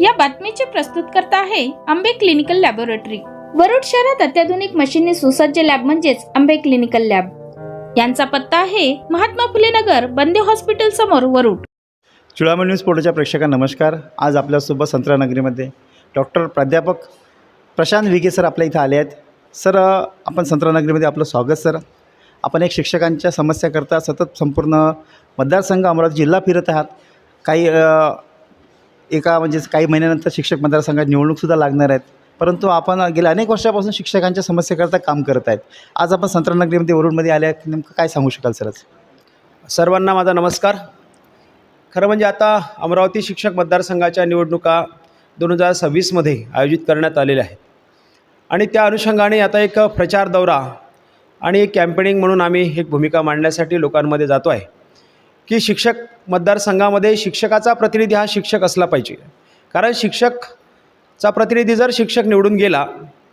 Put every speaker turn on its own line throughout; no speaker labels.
या बातमीचे प्रस्तुतकर्ता आहे आंबे क्लिनिकल लॅबोरेटरी. वरुड शहरात अत्याधुनिक मशीनने सुसज्ज लॅब म्हणजेच आंबे क्लिनिकल लॅब. यांचा पत्ता आहे महात्मा फुले नगर बंदे हॉस्पिटल समोर वरुड.
चुळामणी न्यूज पोर्टलच्या प्रेक्षकांना नमस्कार. आज आपल्यासोबत संत्रानगरीमध्ये डॉक्टर प्राध्यापक प्रशांत विगे सर आपल्या इथं आले आहेत. सर आपण संत्रानगरीमध्ये आपलं स्वागत सर. आपण एक शिक्षकांच्या समस्याकरता सतत संपूर्ण मतदारसंघ अमरावती जिल्हा फिरत आहात. काही एका म्हणजे काही महिन्यानंतर शिक्षक मतदारसंघात निवडणूकसुद्धा लागणार आहेत. परंतु आपण गेल्या अनेक वर्षापासून शिक्षकांच्या समस्येकरता काम करत आहेत. आज आपण संत्रानगरीमध्ये वरुडमध्ये आले आहेत. नेमकं काय सांगू शकाल सरच
सर्वांना माझा नमस्कार. खरं म्हणजे आता अमरावती शिक्षक मतदारसंघाच्या निवडणुका दोन हजार सव्वीसमध्ये आयोजित करण्यात आलेल्या आहेत. आणि त्या अनुषंगाने आता एक प्रचार दौरा आणि एक कॅम्पेनिंग म्हणून आम्ही एक भूमिका मांडण्यासाठी लोकांमध्ये जातो आहे. की शिक्षक मतदारसंघामध्ये शिक्षकाचा प्रतिनिधी हा शिक्षक असला पाहिजे. कारण शिक्षकचा प्रतिनिधी जर शिक्षक निवडून गेला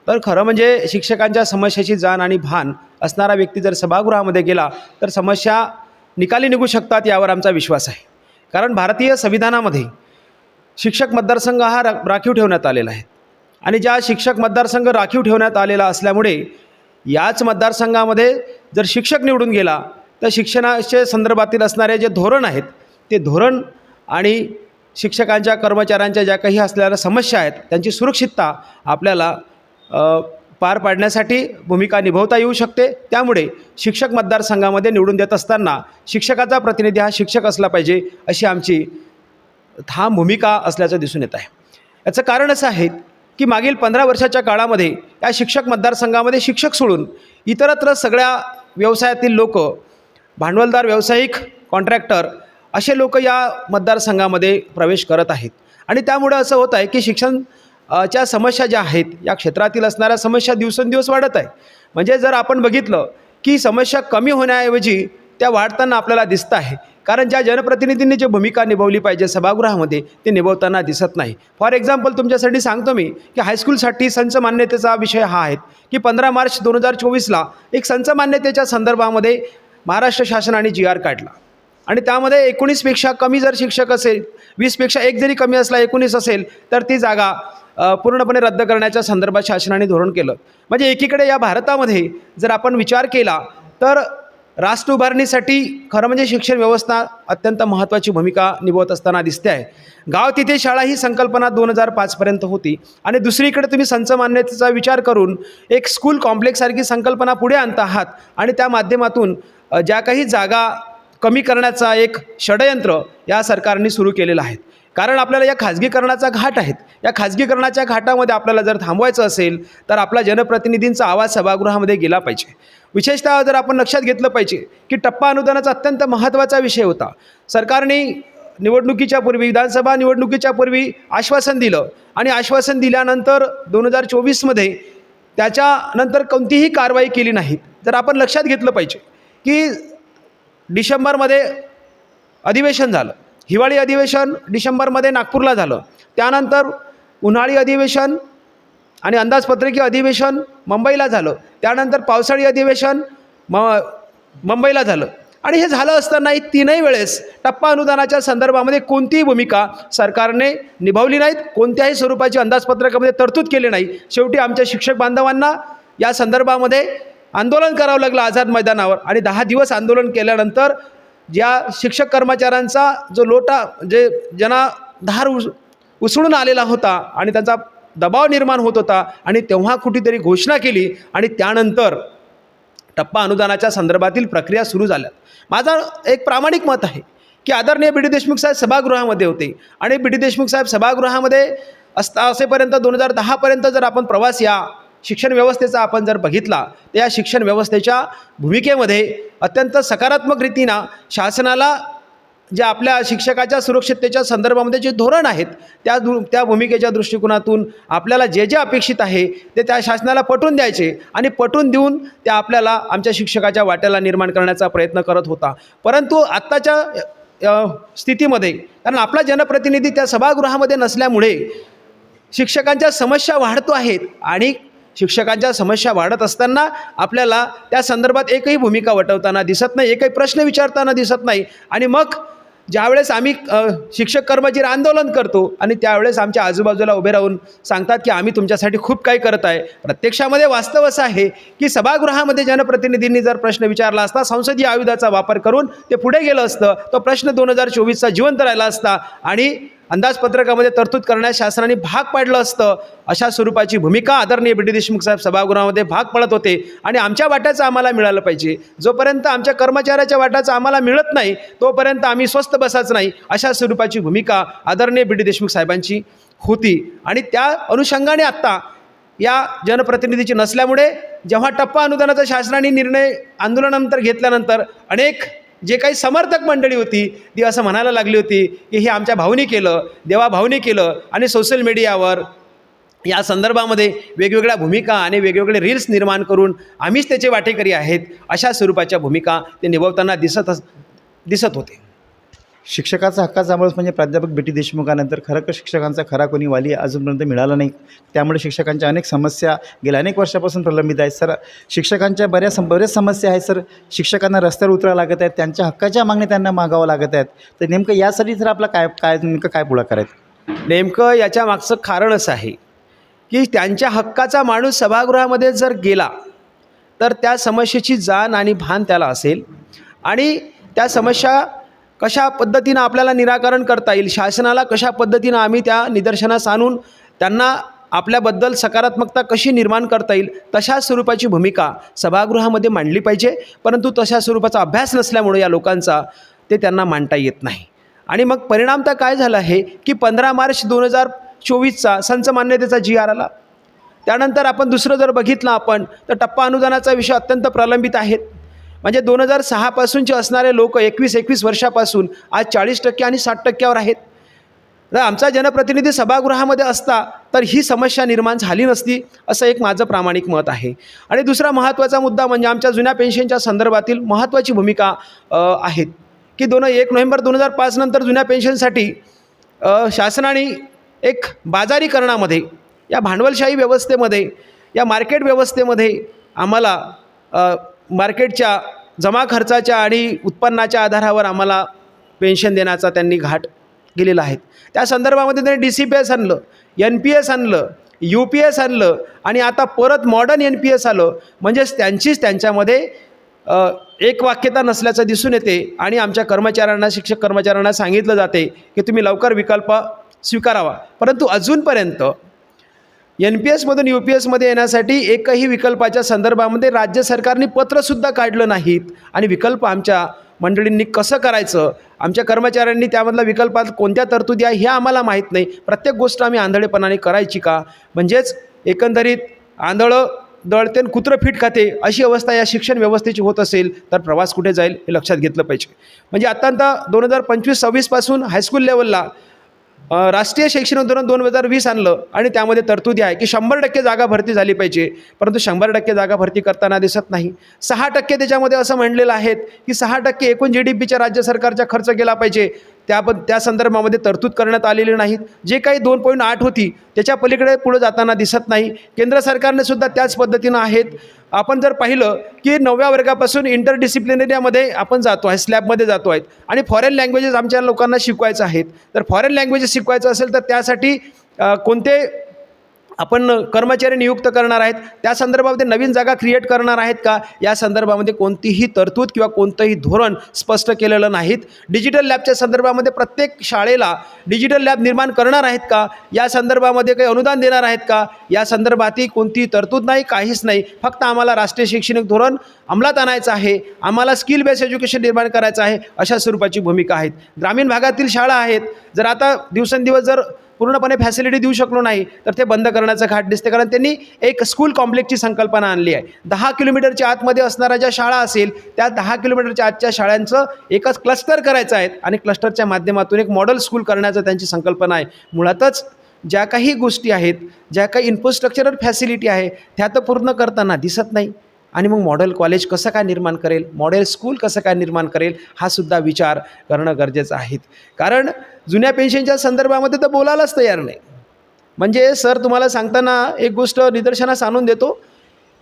तर खरं म्हणजे शिक्षकांच्या समस्याची जाण आणि भान असणारा व्यक्ती जर सभागृहामध्ये गेला तर समस्या निकाली निघू शकतात यावर आमचा विश्वास आहे. कारण भारतीय संविधानामध्ये शिक्षक मतदारसंघ हा रा राखीव ठेवण्यात आलेला आहे. आणि ज्या शिक्षक मतदारसंघ राखीव ठेवण्यात आलेला असल्यामुळे याच मतदारसंघामध्ये जर शिक्षक निवडून गेला तर शिक्षणाच्या संदर्भातील असणारे जे धोरण आहेत ते धोरण आणि शिक्षकांच्या कर्मचाऱ्यांच्या ज्या काही असलेल्या समस्या आहेत त्यांची सुरक्षितता आपल्याला पार पाडण्यासाठी भूमिका निभवता येऊ शकते. त्यामुळे शिक्षक मतदारसंघामध्ये निवडून देत असताना शिक्षकाचा प्रतिनिधी हा शिक्षक असला पाहिजे अशी आमची ठाम भूमिका असल्याचं दिसून येत आहे. याचं कारण असं आहे की मागील पंधरा वर्षाच्या काळामध्ये या शिक्षक मतदारसंघामध्ये शिक्षक सोडून इतरत्र सगळ्या व्यवसायातील लोक भांडवलदार व्यावसायिक कॉन्ट्रॅक्टर असे लोक या मतदारसंघामध्ये प्रवेश करत आहेत. आणि त्यामुळं असं होत आहे की शिक्षण च्या समस्या ज्या आहेत या क्षेत्रातील असणाऱ्या समस्या दिवसेंदिवस वाढत आहे. म्हणजे जर आपण बघितलं की समस्या कमी होण्याऐवजी त्या वाढताना आपल्याला दिसत आहे. कारण ज्या जनप्रतिनिधींनी जी भूमिका निभावली पाहिजे सभागृहामध्ये ते निभवताना दिसत नाही. फॉर एक्झाम्पल तुमच्यासाठी सांगतो मी की हायस्कूलसाठी संच मान्यतेचा विषय हा आहे की पंधरा मार्च दोन हजार चोवीसला एक संच मान्यतेच्या संदर्भामध्ये महाराष्ट्र शासनाने जी आर काढला. आणि त्यामध्ये एकोणीसपेक्षा कमी जर शिक्षक असेल वीसपेक्षा एक जरी कमी असला एकोणीस असेल तर ती जागा पूर्णपणे रद्द करण्याच्या संदर्भात शासनाने धोरण केलं. म्हणजे एकीकडे या भारतामध्ये जर आपण विचार केला तर राष्ट्र उभारणीसाठी खरं म्हणजे शिक्षण व्यवस्था अत्यंत महत्त्वाची भूमिका निभवत असताना दिसते आहे. गाव तिथे शाळा ही संकल्पना दोन हजार पाचपर्यंत होती. आणि दुसरीकडे तुम्ही संच मान्यतेचा विचार करून एक स्कूल कॉम्प्लेक्ससारखी संकल्पना पुढे आणत आहात आणि त्या माध्यमातून ज्या काही जागा कमी करण्याचा एक षडयंत्र या सरकारने सुरू केलेलं आहे कारण आपल्याला या खाजगीकरणाचा घाट आहेत. या खाजगीकरणाच्या घाटामध्ये आपल्याला जर थांबवायचं असेल तर आपला जनप्रतिनिधींचा आवाज सभागृहामध्ये गेला पाहिजे. विशेषतः जर आपण लक्षात घेतलं पाहिजे की टप्पा अनुदानाचा अत्यंत महत्त्वाचा विषय होता. सरकारने निवडणुकीच्या पूर्वी विधानसभा निवडणुकीच्या पूर्वी आश्वासन दिलं आणि आश्वासन दिल्यानंतर दोन हजार चोवीसमध्ये त्याच्यानंतर कोणतीही कारवाई केली नाही तर आपण लक्षात घेतलं पाहिजे की डिसेंबरमध्ये अधिवेशन झालं. हिवाळी अधिवेशन डिसेंबरमध्ये नागपूरला झालं. त्यानंतर उन्हाळी अधिवेशन आणि अंदाजपत्रकीय अधिवेशन मुंबईला झालं. त्यानंतर पावसाळी अधिवेशन म मुंबईला झालं. आणि हे झालं असतानाही तीनही वेळेस टप्पा अनुदानाच्या संदर्भामध्ये कोणतीही भूमिका सरकारने निभावली नाहीत. कोणत्याही स्वरूपाची अंदाजपत्रकामध्ये तरतूद केली नाही. शेवटी आमच्या शिक्षक बांधवांना या संदर्भामध्ये आंदोलन करावं लागलं आझाद मैदानावर. आणि दहा दिवस आंदोलन केल्यानंतर ज्या शिक्षक कर्मचाऱ्यांचा जो लोटा जे ज्यांना धार उस उसळून आलेला होता आणि त्यांचा दबाव निर्माण होत होता आणि तेव्हा कुठेतरी घोषणा केली आणि त्यानंतर टप्पा अनुदानाच्या संदर्भातील प्रक्रिया सुरू झाल्या. माझा एक प्रामाणिक मत आहे की आदरणीय बी डी देशमुख साहेब सभागृहामध्ये होते. आणि बी डी देशमुख साहेब सभागृहामध्ये असता असेपर्यंत दोन हजार दहापर्यंत जर आपण प्रवास या शिक्षण व्यवस्थेचा आपण जर बघितला तर या शिक्षण व्यवस्थेच्या भूमिकेमध्ये अत्यंत सकारात्मक रीतीनं शासनाला जे आपल्या शिक्षकाच्या सुरक्षिततेच्या संदर्भामध्ये जे धोरण आहेत त्या दु त्या भूमिकेच्या दृष्टिकोनातून आपल्याला जे जे अपेक्षित आहे ते त्या शासनाला पटवून द्यायचे आणि पटवून देऊन त्या आपल्याला आमच्या शिक्षकाच्या वाट्याला निर्माण करण्याचा प्रयत्न करत होता. परंतु आत्ताच्या स्थितीमध्ये कारण आपला जनप्रतिनिधी त्या सभागृहामध्ये नसल्यामुळे शिक्षकांच्या समस्या वाढतो आहेत आणि शिक्षकांच्या समस्या वाढत असताना आपल्याला त्या संदर्भात एकही भूमिका वटवताना दिसत नाही एकही प्रश्न विचारताना दिसत नाही. आणि मग ज्यावेळेस आम्ही शिक्षक कर्मचारी आंदोलन करतो आणि त्यावेळेस आमच्या आजूबाजूला उभे राहून सांगतात की आम्ही तुमच्यासाठी खूप काही करत आहे. प्रत्यक्षामध्ये वास्तव असं आहे की सभागृहामध्ये जनप्रतिनिधींनी जर प्रश्न विचारला असता संसदीय आयुधाचा वापर करून ते पुढे गेलं असतं. तो प्रश्न दोन हजार चोवीसचा जिवंत राहिला असता आणि अंदाजपत्रकामध्ये तरतूद करण्यास शासनाने भाग पाडलं असतं. अशा स्वरूपाची भूमिका आदरणीय बी डी देशमुख साहेब सभागृहामध्ये भाग पडत होते आणि आमच्या वाट्याचं आम्हाला मिळालं पाहिजे. जोपर्यंत आमच्या कर्मचाऱ्याच्या वाट्याचं आम्हाला मिळत नाही तोपर्यंत आम्ही स्वस्त बसायचं नाही अशा स्वरूपाची भूमिका आदरणीय बी डी देशमुख साहेबांची होती. आणि त्या अनुषंगाने आत्ता या जनप्रतिनिधीची नसल्यामुळे जेव्हा टप्पा अनुदानाचा शासनाने निर्णय आंदोलनानंतर घेतल्यानंतर अनेक जे काही समर्थक मंडळी होती ती असं म्हणायला लागली होती की हे आमच्या भाऊनी केलं देवा भाऊनी केलं आणि सोशल मीडियावर या संदर्भामध्ये वेगवेगळ्या भूमिका आणि वेगवेगळे रील्स निर्माण करून आम्हीच त्याचे वाटेकरी आहेत अशा स्वरूपाच्या भूमिका ते निभवताना दिसत अस दिसत होते.
शिक्षकाचा हक्काचा अमृत म्हणजे प्राध्यापक बी टी देशमुखानंतर खरं शिक्षकांचा खरा कोणी वाली अजूनपर्यंत मिळाला नाही? त्यामुळे शिक्षकांच्या अनेक समस्या गेल्या अनेक वर्षापासून प्रलंबित आहेत. सर शिक्षकांच्या बऱ्याच बऱ्याच समस्या आहेत सर. शिक्षकांना रस्त्यावर उतरावं लागत आहेत. त्यांच्या हक्काच्या मागण्या त्यांना मागावं लागत आहेत. तर नेमकं यासाठी सर आपला काय काय नेमकं काय पुढाकार आहेत?
नेमकं याच्या मागचं कारण असं आहे की त्यांच्या हक्काचा माणूस सभागृहामध्ये जर गेला तर त्या समस्येची जाण आणि भान त्याला असेल. आणि त्या समस्या कशा पद्धतीनं आपल्याला निराकरण करता येईल? शासनाला कशा पद्धतीनं आम्ही त्या निदर्शनास आणून त्यांना आपल्याबद्दल सकारात्मकता कशी निर्माण करता येईल? तशा स्वरूपाची भूमिका सभागृहामध्ये मांडली पाहिजे. परंतु तशा स्वरूपाचा अभ्यास नसल्यामुळे या लोकांचा ते त्यांना मांडता येत नाही. आणि मग परिणाम तर काय झालं आहे की पंधरा मार्च दोन हजार चोवीसचा संच मान्यतेचा जी आर आला. त्यानंतर आपण दुसरं जर बघितलं आपण तर टप्पा अनुदानाचा विषय अत्यंत प्रलंबित आहेत म्हणजे दोन हजार सहापासूनचे असणारे लोक एकवीस एकवीस वर्षापासून आज चाळीस टक्के आणि साठ टक्क्यावर आहेत. जर आमचा जनप्रतिनिधी सभागृहामध्ये असता तर ही समस्या निर्माण झाली नसती असं एक माझं प्रामाणिक मत आहे. आणि दुसरा महत्त्वाचा मुद्दा म्हणजे आमच्या जुन्या पेन्शनच्या संदर्भातील महत्त्वाची भूमिका आहेत. की दोन एक नोव्हेंबर दोन हजार पाच नंतर जुन्या पेन्शनसाठी शासनाने एक बाजारीकरणामध्ये या भांडवलशाही व्यवस्थेमध्ये या मार्केट व्यवस्थेमध्ये आम्हाला मार्केटच्या जमा खर्चाच्या आणि उत्पन्नाच्या आधारावर आम्हाला पेन्शन देण्याचा त्यांनी घाट गेलेला आहे. त्या संदर्भामध्ये त्यांनी डी सी पी एस आणलं एन पी एस आणलं यू पी एस आणलं आणि आता परत मॉडर्न एन पी एस आलं. म्हणजेच त्यांचीच त्यांच्यामध्ये एक वाक्यता नसल्याचं दिसून येते आणि आमच्या कर्मचाऱ्यांना शिक्षक कर्मचाऱ्यांना सांगितलं जाते की तुम्ही लवकर विकल्प स्वीकारावा. परंतु अजूनपर्यंत एन पी एसमधून यू पी एसमध्ये येण्यासाठी एकही विकल्पाच्या संदर्भामध्ये राज्य सरकारने पत्रसुद्धा काढलं नाहीत. आणि विकल्प आमच्या मंडळींनी कसं करायचं? आमच्या कर्मचाऱ्यांनी त्यामधला विकल्पात कोणत्या तरतुदी आहे हे आम्हाला माहीत नाही. प्रत्येक गोष्ट आम्ही आंधळेपणाने करायची का? म्हणजेच एकंदरीत आंधळं दळते आणि कुत्रं फिट खाते अशी अवस्था या शिक्षण व्यवस्थेची होत असेल तर प्रवास कुठे जाईल हे लक्षात घेतलं पाहिजे. म्हणजे आत्ता दोन हजार पंचवीस सव्वीसपासून हायस्कूल लेवलला राष्ट्रीय शैक्षणिक धोरण दोन हजार वीस आणलं आणि त्यामध्ये तरतुदी आहे की शंभर टक्के जागा भरती झाली पाहिजे. परंतु शंभर टक्के जागा भरती करताना दिसत नाही. सहा टक्के त्याच्यामध्ये असं म्हणलेलं आहेत की सहा टक्के एकूण जी डी पीच्या राज्य सरकारचा खर्च केला पाहिजे. त्या पण त्या संदर्भामध्ये तरतूद करण्यात आलेली नाहीत. जे काही दोन पॉईंट आठ होती त्याच्या पलीकडे पुढे जाताना दिसत नाही. केंद्र सरकारने सुद्धा त्याच पद्धतीनं आहेत. आपण जर पाहिलं की नवव्या वर्गापासून इंटरडिसिप्लिनरीमध्ये आपण जातो आहे स्लॅबमध्ये जातो आहेत. आणि फॉरेन लँग्वेजेस आमच्या लोकांना शिकवायचं आहेत. तर फॉरेन लँग्वेजेस शिकवायचं असेल तर त्यासाठी कोणते आपण कर्मचारी नियुक्त करणार आहेत. त्या संदर्भामध्ये नवीन जागा क्रिएट करणार आहेत का? या संदर्भामध्ये कोणतीही तरतूद किंवा कोणतंही धोरण स्पष्ट केलेलं नाहीत. डिजिटल लॅबच्या संदर्भामध्ये प्रत्येक शाळेला डिजिटल लॅब निर्माण करणार आहेत का? या संदर्भामध्ये काही अनुदान देणार आहेत का? या संदर्भातही कोणतीही तरतूद नाही काहीच नाही. फक्त आम्हाला राष्ट्रीय शैक्षणिक धोरण अंमलात आणायचं आहे. आम्हाला स्किल बेस्ड एज्युकेशन निर्माण करायचं आहे. अशा स्वरूपाची भूमिका आहेत. ग्रामीण भागातील शाळा आहेत. जर आता दिवसेंदिवस जर पूर्णपणे फॅसिलिटी देऊ शकलो नाही तर ते बंद करण्याचं घाट दिसते. कारण त्यांनी एक स्कूल कॉम्प्लेक्सची संकल्पना आणली आहे. दहा किलोमीटरच्या आतमध्ये असणाऱ्या ज्या शाळा असेल त्या दहा किलोमीटरच्या आतच्या शाळांचं एकच क्लस्टर करायचं आहे. आणि क्लस्टरच्या माध्यमातून एक मॉडेल स्कूल करण्याचं त्यांची संकल्पना आहे. मुळातच ज्या काही गोष्टी आहेत ज्या काही इन्फ्रास्ट्रक्चरल फॅसिलिटी आहे त्या तर पूर्ण करताना दिसत नाही. आणि मग मॉडेल कॉलेज कसं काय निर्माण करेल? मॉडेल स्कूल कसं काय निर्माण करेल? हा सुद्धा विचार करणं गरजेचं आहे. कारण जुन्या पेन्शनच्या संदर्भामध्ये तर बोलायलाच तयार नाही. म्हणजे सर तुम्हाला सांगताना एक गोष्ट निदर्शनास आणून देतो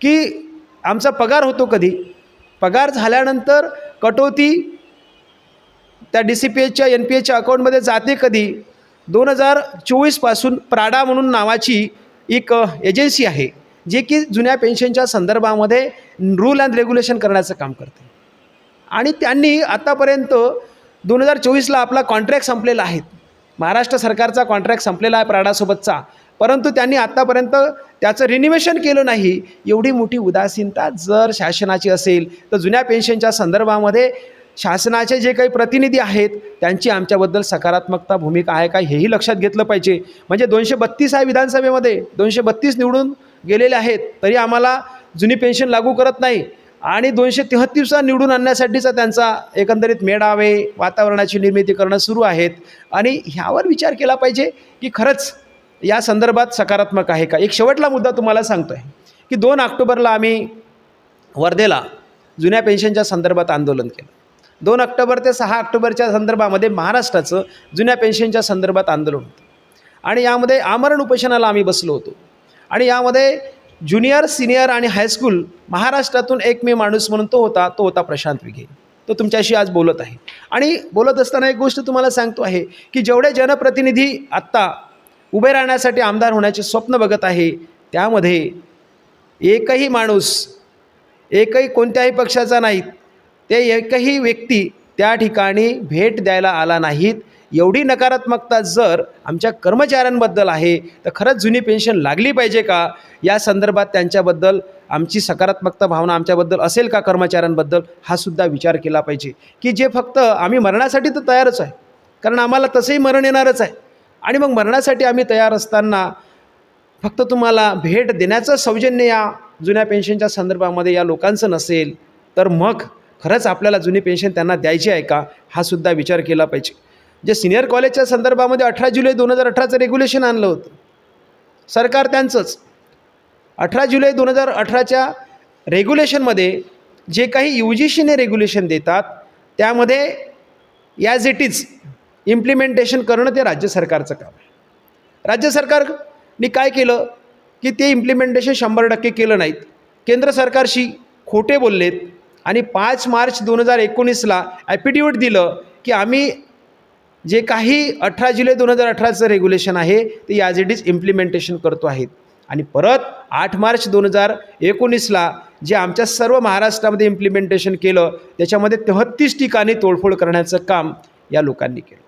की आमचा पगार होतो कधी? पगार झाल्यानंतर कटोती त्या डी सी पी एचच्या एन पी एचच्या अकाउंटमध्ये जाते कधी? दोन हजार चोवीसपासून प्राडा म्हणून नावाची एक एजन्सी आहे. जे की जुन्या पेन्शनच्या संदर्भामध्ये रूल अँड रेग्युलेशन करण्याचं काम करते. आणि त्यांनी आत्तापर्यंत दोन हजार चोवीसला आपला कॉन्ट्रॅक्ट संपलेला आहे. महाराष्ट्र सरकारचा कॉन्ट्रॅक्ट संपलेला आहे प्राडासोबतचा. परंतु त्यांनी आत्तापर्यंत त्याचं रिनिवेशन केलं नाही. एवढी मोठी उदासीनता जर शासनाची असेल तर जुन्या पेन्शनच्या संदर्भामध्ये शासनाचे जे काही प्रतिनिधी आहेत त्यांची आमच्याबद्दल सकारात्मकता भूमिका आहे का हेही लक्षात घेतलं पाहिजे. म्हणजे दोनशे बत्तीस आहे विधानसभेमध्ये. दोनशे बत्तीस निवडून गेलेले आहेत तरी आम्हाला जुनी पेन्शन लागू करत नाही. आणि दोनशे तेहत्तीसचा निवडून आणण्यासाठीचा त्यांचा एकंदरीत मेळावे वातावरणाची निर्मिती करणं सुरू आहेत. आणि ह्यावर विचार केला पाहिजे की खरंच या संदर्भात सकारात्मक आहे का? एक शेवटला मुद्दा तुम्हाला सांगतो आहे की दोन ऑक्टोबरला आम्ही वर्धेला जुन्या पेन्शनच्या संदर्भात आंदोलन केलं. दोन ऑक्टोबर ते सहा ऑक्टोबरच्या संदर्भामध्ये महाराष्ट्राचं जुन्या पेन्शनच्या संदर्भात आंदोलन होतं. आणि यामध्ये आमरण उपोषणाला आम्ही बसलो होतो. आणि यामध्ये ज्युनियर सिनियर आणि हायस्कूल महाराष्ट्रातून एकमेव माणूस म्हणून तो होता तो होता प्रशांत विखे. तो तुमच्याशी आज बोलत आहे. आणि बोलत असताना एक गोष्ट तुम्हाला सांगतो आहे की जेवढे जनप्रतिनिधी आत्ता उभे राहण्यासाठी आमदार होण्याचे स्वप्न बघत आहे त्यामध्ये एकही माणूस एकही कोणत्याही पक्षाचा नाहीत ते एकही व्यक्ती त्या ठिकाणी भेट द्यायला आला नाहीत. एवढी नकारात्मकता जर आमच्या कर्मचाऱ्यांबद्दल आहे तर खरंच जुनी पेन्शन लागली पाहिजे का? या संदर्भात त्यांच्याबद्दल आमची सकारात्मकता भावना आमच्याबद्दल असेल का कर्मचाऱ्यांबद्दल? हा सुद्धा विचार केला पाहिजे. की जे फक्त आम्ही मरणासाठी तर तयारच आहे. कारण आम्हाला तसंही मरण येणारच आहे. आणि मग मरणासाठी आम्ही तयार असताना फक्त तुम्हाला भेट देण्याचं सौजन्य या जुन्या पेन्शनच्या संदर्भामध्ये या लोकांचं नसेल तर मग खरंच आपल्याला जुनी पेन्शन त्यांना द्यायची आहे का? हा सुद्धा विचार केला पाहिजे. जे सिनियर कॉलेजच्या संदर्भामध्ये अठरा जुलै दोन हजार अठराचं रेग्युलेशन आणलं होतं. सरकार त्यांचंच. अठरा जुलै दोन हजार अठराच्या रेग्युलेशनमध्ये जे काही यू जी सीने रेग्युलेशन देतात त्यामध्ये ॲज इट इज इम्प्लिमेंटेशन करणं ते राज्य सरकारचं काम आहे. राज्य सरकारने काय केलं? की ते इम्प्लिमेंटेशन शंभर टक्के केलं नाहीत. केंद्र सरकारशी खोटे बोललेत आणि पाच मार्च दोन हजार एकोणीसला ॲपिट्यूट दिलं की आम्ही जे काही अठरा जुलै दोन हजार अठराचं रेग्युलेशन आहे ते याज इट इज इम्प्लिमेंटेशन करतो आहेत. आणि परत आठ मार्च दोन हजार एकोणीसला जे आमच्या सर्व महाराष्ट्रामध्ये इम्प्लिमेंटेशन केलं त्याच्यामध्ये तेहत्तीस ठिकाणी तोडफोड करण्याचं काम या लोकांनी केलं.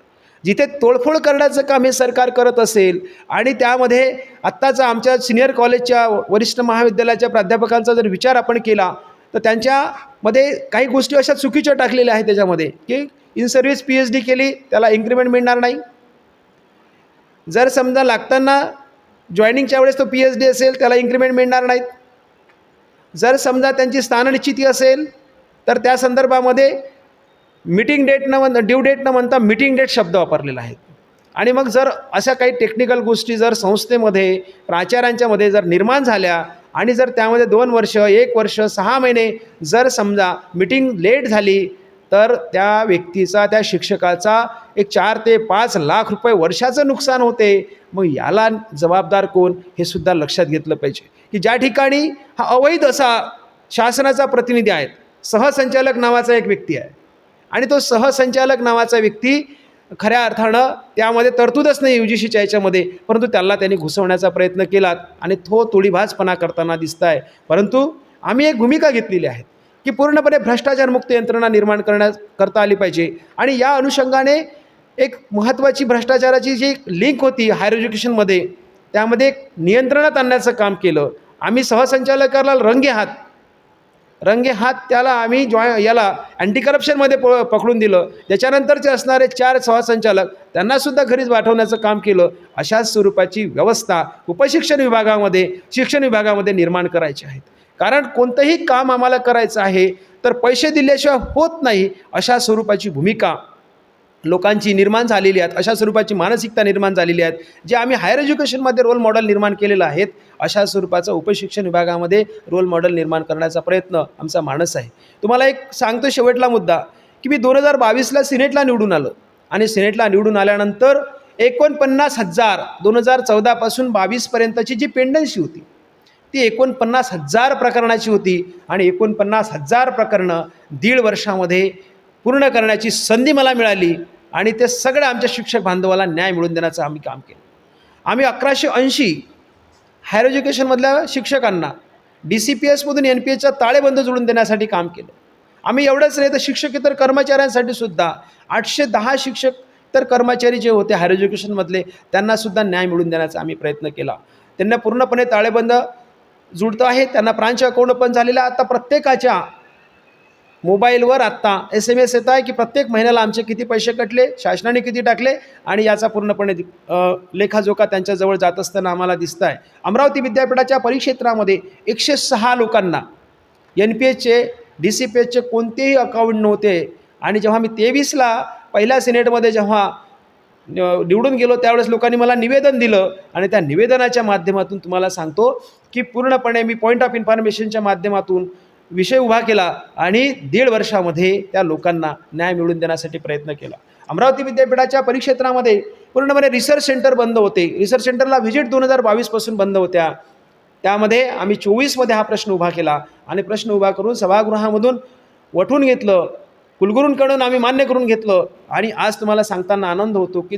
जिथे तोडफोड करण्याचं काम हे सरकार करत असेल आणि त्यामध्ये आत्ताचा आमच्या सिनियर कॉलेजच्या वरिष्ठ महाविद्यालयाच्या प्राध्यापकांचा जर विचार आपण केला तर त्यांच्यामध्ये काही गोष्टी अशा चुकीच्या टाकलेल्या आहेत त्याच्यामध्ये की in service P H D केली त्याला इन्क्रीमेंट मिळणार नाही. जर समजा लागताना जॉईनिंगच्या वेळेस तो पी एच डी असेल त्याला इन्क्रीमेंट मिळणार नाहीत. जर समजा त्यांची स्थाननिश्चिती असेल तर त्या संदर्भामध्ये मीटिंग डेट न म्हण ड्यू डेट न म्हणता मीटिंग डेट शब्द वापरलेला आहे. आणि मग जर अशा काही टेक्निकल गोष्टी जर संस्थेमध्ये प्राचार्यांच्यामध्ये जर निर्माण झाल्या आणि जर त्यामध्ये दोन वर्ष एक वर्ष सहा महिने जर समजा मीटिंग लेट झाली तर त्या व्यक्तीचा त्या शिक्षकाचा एक चार ते पाच लाख रुपये वर्षाचं नुकसान होते. मग याला जबाबदार कोण? हे सुद्धा लक्षात घेतलं पाहिजे. की ज्या ठिकाणी हा अवैध असा शासनाचा प्रतिनिधी आहे सहसंचालक नावाचा एक व्यक्ती आहे. आणि तो सहसंचालक नावाचा व्यक्ती खऱ्या अर्थानं त्यामध्ये तरतूदच नाही यू जी सीच्या याच्यामध्ये परंतु त्याला त्यांनी घुसवण्याचा प्रयत्न केलात आणि तो तोडीभाजपणा करताना दिसत आहे परंतु आम्ही एक भूमिका घेतलेली आहे. की पूर्णपणे भ्रष्टाचारमुक्त यंत्रणा निर्माण करण्यास करता आली पाहिजे. आणि या अनुषंगाने एक महत्त्वाची भ्रष्टाचाराची जी लिंक होती हायर एज्युकेशनमध्ये त्यामध्ये एक नियंत्रणात आणण्याचं काम केलं. आम्ही सहसंचालकाला रंगे हात रंगे हात त्याला आम्ही जॉय याला अँटी करप्शनमध्ये प पकडून दिलं. त्याच्यानंतरचे असणारे चार सहसंचालक त्यांनासुद्धा घरीच पाठवण्याचं काम केलं. अशाच स्वरूपाची व्यवस्था उपशिक्षण विभागामध्ये शिक्षण विभागामध्ये निर्माण करायची आहेत कारण कोणतंही काम आम्हाला करायचं आहे तर पैसे दिल्याशिवाय होत नाही अशा स्वरूपाची भूमिका लोकांची निर्माण झालेली आहेत अशा स्वरूपाची मानसिकता निर्माण झालेली आहेत जे आम्ही हायर एज्युकेशनमध्ये रोल मॉडेल निर्माण केलेलं आहेत अशा स्वरूपाचा उपशिक्षण विभागामध्ये रोल मॉडेल निर्माण करण्याचा प्रयत्न आमचा मानस आहे. तुम्हाला एक सांगतो शेवटला मुद्दा की मी दोन हजार बावीसला सिनेटला निवडून आलं आणि सिनेटला निवडून आल्यानंतर एकोणपन्नास हजार दोन हजार चौदापासून बावीसपर्यंतची जी पेंडन्सी होती ती एकोणपन्नास हजार प्रकरणाची होती आणि एकोणपन्नास हजार प्रकरणं दीड वर्षामध्ये पूर्ण करण्याची संधी मला मिळाली आणि ते सगळ्या आमच्या शिक्षक बांधवाला न्याय मिळवून देण्याचं आम्ही काम केलं. आम्ही अकराशे ऐंशी हायर एज्युकेशनमधल्या शिक्षकांना डी सी पी एसमधून एन पी एसचा ताळेबंद जोडून देण्यासाठी काम केलं. आम्ही एवढंच नाही तर शिक्षकेतर कर्मचाऱ्यांसाठी सुद्धा आठशे दहा शिक्षक तर कर्मचारी जे होते हायर एज्युकेशनमधले त्यांनासुद्धा न्याय मिळवून देण्याचा आम्ही प्रयत्न केला. त्यांना पूर्णपणे ताळेबंद जुळतं आहे. त्यांना ब्रांच अकाउंट पण झालेलं आहे. आता प्रत्येकाच्या मोबाईलवर आत्ता एस एम एस येत आहे की प्रत्येक महिन्याला आमचे किती पैसे कटले शासनाने किती टाकले आणि याचा पूर्णपणे लेखाजोखा त्यांच्याजवळ जात असताना आम्हाला दिसत आहे. अमरावती विद्यापीठाच्या परिक्षेत्रामध्ये एकशे सहा लोकांना एन पी एचचे डी सी पी एचचे कोणतेही अकाउंट नव्हते. आणि जेव्हा मी तेवीसला पहिल्या सिनेटमध्ये जेव्हा निवडून गेलो त्यावेळेस लोकांनी मला निवेदन दिलं आणि त्या निवेदनाच्या माध्यमातून तुम्हाला सांगतो की पूर्णपणे मी पॉईंट ऑफ इन्फॉर्मेशनच्या माध्यमातून विषय उभा केला आणि दीड वर्षामध्ये त्या लोकांना न्याय मिळवून देण्यासाठी प्रयत्न केला. अमरावती विद्यापीठाच्या परिक्षेत्रामध्ये पूर्णपणे रिसर्च सेंटर बंद होते. रिसर्च सेंटरला व्हिजिट दोन हजार बावीसपासून बंद होत्या. त्यामध्ये आम्ही चोवीसमध्ये हा प्रश्न उभा केला आणि प्रश्न उभा करून सभागृहामधून वठून घेतलं. कुलगुरूंकडून आम्ही मान्य करून घेतलं आणि आज तुम्हाला सांगताना आनंद होतो की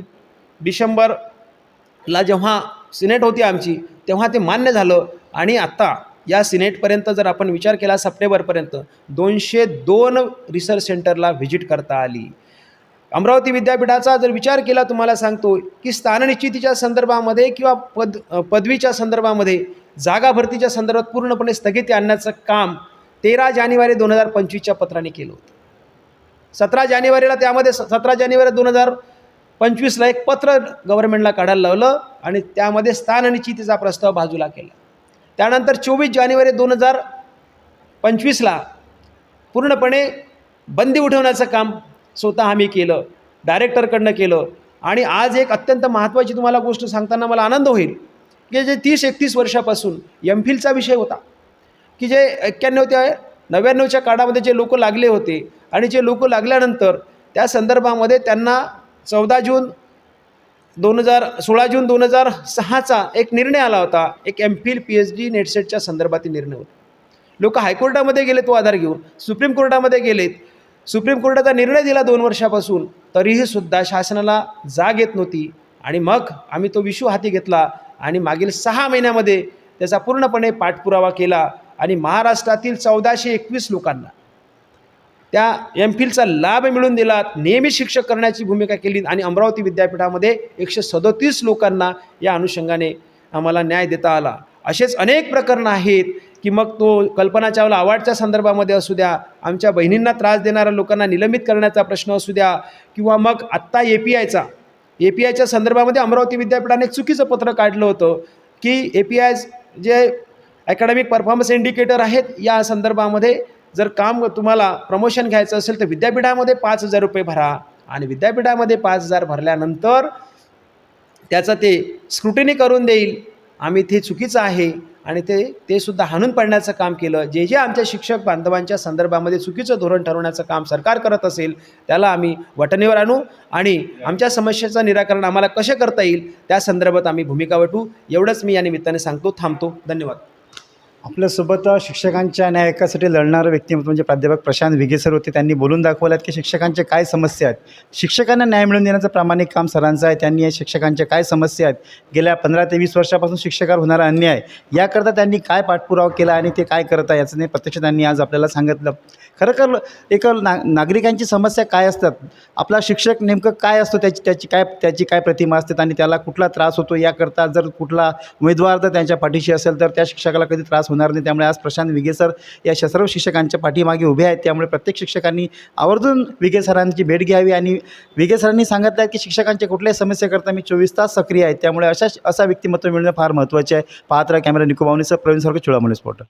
डिसेंबरला जेव्हा सिनेट होती आमची तेव्हा ते मान्य झालं. आणि आत्ता या सिनेटपर्यंत जर आपण विचार केला सप्टेंबरपर्यंत दोनशे दोन रिसर्च सेंटरला व्हिजिट करता आली. अमरावती विद्यापीठाचा जर विचार केला तुम्हाला सांगतो की स्थाननिश्चितीच्या संदर्भामध्ये किंवा पद पदवीच्या संदर्भामध्ये जागा भरतीच्या संदर्भात पूर्णपणे स्थगिती आणण्याचं काम तेरा जानेवारी दोन हजार पंचवीसच्या पत्राने केलं होतं. सतरा जानेवारीला त्यामध्ये स- सतरा जानेवारी दोन हजार पंचवीसला एक पत्र गव्हर्नमेंटला काढायला लावलं आणि त्यामध्ये स्थान आणि चितीचा प्रस्ताव बाजूला केला. त्यानंतर चोवीस जानेवारी दोन हजार पंचवीसला पूर्णपणे बंदी उठवण्याचं काम स्वतः आम्ही केलं डायरेक्टरकडनं केलं. आणि आज एक अत्यंत महत्त्वाची तुम्हाला गोष्ट सांगताना मला आनंद होईल की जे तीस एकतीस वर्षापासून एम फिलचा विषय होता की जे एक्क्याण्णव ते नव्याण्णवच्या काळामध्ये जे लोक लागले होते आणि जे लोक लागल्यानंतर त्या संदर्भामध्ये त्यांना चौदा जून दोन हजार सोळा जून दोन हजार सहाचा एक निर्णय आला होता. एक M Phil P H D नेटसेटच्या संदर्भातील निर्णय होता. लोक हायकोर्टामध्ये गेले तो आधार घेऊन. सुप्रीम कोर्टामध्ये गेलेत. सुप्रीम कोर्टाचा निर्णय दिला दोन वर्षापासून? तरीही सुद्धा शासनाला जाग येत नव्हती. आणि मग आम्ही तो विषू हाती घेतला आणि मागील सहा महिन्यामध्ये त्याचा पूर्णपणे पाठपुरावा केला. आणि महाराष्ट्रातील चौदाशे एकवीस लोकांना त्या एम फिलचा लाभ मिळून दिला नेहमी शिक्षक करण्याची भूमिका केली आणि अमरावती विद्यापीठामध्ये एकशे सदोतीस लोकांना या अनुषंगाने आम्हाला न्याय देता आला. असेच अनेक प्रकरणं आहेत की मग तो कल्पना चावला अवॉर्डच्या संदर्भामध्ये असू द्या आमच्या बहिणींना त्रास देणाऱ्या लोकांना निलंबित करण्याचा प्रश्न असू द्या किंवा मग आत्ता ए पी आयचा ए पी आयच्या संदर्भामध्ये अमरावती विद्यापीठाने चुकीचं पत्र काढलं होतं की ए पी आय जे अकॅडमिक परफॉर्मन्स इंडिकेटर आहेत या संदर्भामध्ये जर काम तुम्हाला प्रमोशन घ्यायचं असेल तर विद्यापीठामध्ये पाच हजार रुपये भरा. आणि विद्यापीठामध्ये पाच हजार भरल्यानंतर त्याचं ते स्क्रुटिनी करून देईल. आम्ही ते चुकीचं आहे. आणि ते ते सुद्धा हाणून पाडण्याचं काम केलं. जे जे आमच्या शिक्षक बांधवांच्या संदर्भामध्ये चुकीचं धोरण ठरवण्याचं काम सरकार करत असेल त्याला आम्ही वटणीवर आणू. आणि आमच्या समस्येचं निराकरण आम्हाला कसे करता येईल त्या संदर्भात आम्ही भूमिका वटू. एवढंच मी या निमित्ताने सांगतो थांबतो. धन्यवाद.
आपल्यासोबत शिक्षकांच्या न्यायकासाठी लढणारं व्यक्तिमत्व म्हणजे प्राध्यापक प्रशांत विगे सर होते. त्यांनी बोलून दाखवल्यात की शिक्षकांचे काय समस्या आहेत. शिक्षकांना न्याय मिळवून देण्याचं प्रामाणिक काम सरांचं आहे. त्यांनी या शिक्षकांच्या काय समस्या आहेत? गेल्या पंधरा ते वीस वर्षापासून शिक्षकावर होणारा अन्याय याकरता त्यांनी काय पाठपुरावा केला आणि ते काय करत आहे याचं नाही प्रत्यक्ष त्यांनी आज आपल्याला सांगितलं. खरं खर एक ना नागरिकांची समस्या काय असतात? आपला शिक्षक नेमकं काय असतो? त्याची त्याची काय त्याची काय प्रतिमा असते? आणि त्याला कुठला त्रास होतो? याकरता जर कुठला उमेदवार जर त्यांच्या पाठीशी असेल तर त्या शिक्षकाला कधी त्रास होणार नाही. त्यामुळे आज प्रशांत विगे सर या सर्व शिक्षकांच्या पाठीमागे उभे आहेत. त्यामुळे प्रत्येक शिक्षकांनी आवर्जून विगे सरांची भेट घ्यावी आणि विगे सरांनी सांगितलं आहे की शिक्षकांच्या कुठल्याही समस्येकरता मी चोवीस तास सक्रिय आहे. त्यामुळे अशा असा व्यक्तिमत्व मिळणं फार महत्त्वाचे आहे. पाहत राहा कॅमेरा निकोबावणीसह प्रवीण सारखं चुळामुळे स्पॉट